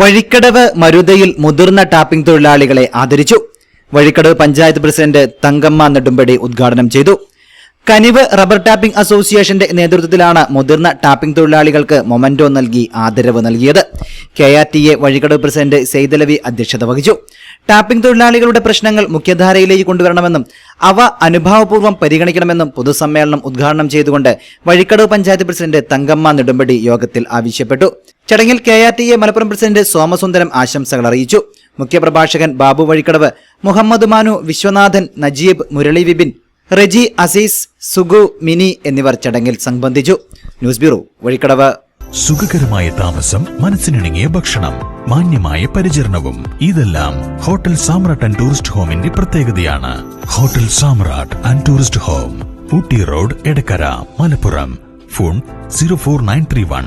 വഴിക്കടവ് മരുതയിൽ മുതിർന്ന ടാപ്പിംഗ് തൊഴിലാളികളെ ആദരിച്ചു. വഴിക്കടവ് പഞ്ചായത്ത് പ്രസിഡന്റ് തങ്കമ്മ നെടുമ്പടി ഉദ്ഘാടനം ചെയ്തു. കനിവ് റബ്ബർ ടാപ്പിംഗ് അസോസിയേഷന്റെ നേതൃത്വത്തിലാണ് മുതിർന്ന ടാപ്പിംഗ് തൊഴിലാളികൾക്ക് മൊമന്റോ നൽകി ആദരവ് നൽകിയത്. K R T A Vazhikkadavu president Saidalavi അധ്യക്ഷത വഹിച്ചു. ടാപ്പിംഗ് തൊഴിലാളികളുടെ പ്രശ്നങ്ങൾ മുഖ്യധാരയിലേക്ക് കൊണ്ടുവരണമെന്നും അവ അനുഭാവപൂർവം പരിഗണിക്കണമെന്നും പൊതുസമ്മേളനം ഉദ്ഘാടനം ചെയ്തുകൊണ്ട് വഴിക്കടവ് പഞ്ചായത്ത് പ്രസിഡന്റ് തങ്കമ്മ നെടുമ്പടി യോഗത്തിൽ ആവശ്യപ്പെട്ടു. ചടങ്ങിൽ K R T A Malappuram president Somasundaram ആശംസകൾ അറിയിച്ചു. മുഖ്യപ്രഭാഷകൻ ബാബു വഴിക്കടവ് മുഹമ്മദ് മാനു വിശ്വനാഥൻ നജീബ് മുരളി വിപിൻ റെജി അസീസ് സുഗു മിനി എന്നിവർ ചടങ്ങിൽ സംബന്ധിച്ചു. News bureau Vazhikkadavu. സുഖകരമായ താമസം മനസ്സിനിണങ്ങിയ ഭക്ഷണം മാന്യമായ പരിചരണവും ഇതെല്ലാം ഹോട്ടൽ സാമ്രാട്ട് ആൻഡ് ടൂറിസ്റ്റ് ഹോമിന്റെ പ്രത്യേകതയാണ്. Hotel Samrat and tourist home Ooty road Edakkara Malappuram. Phone zero four nine three one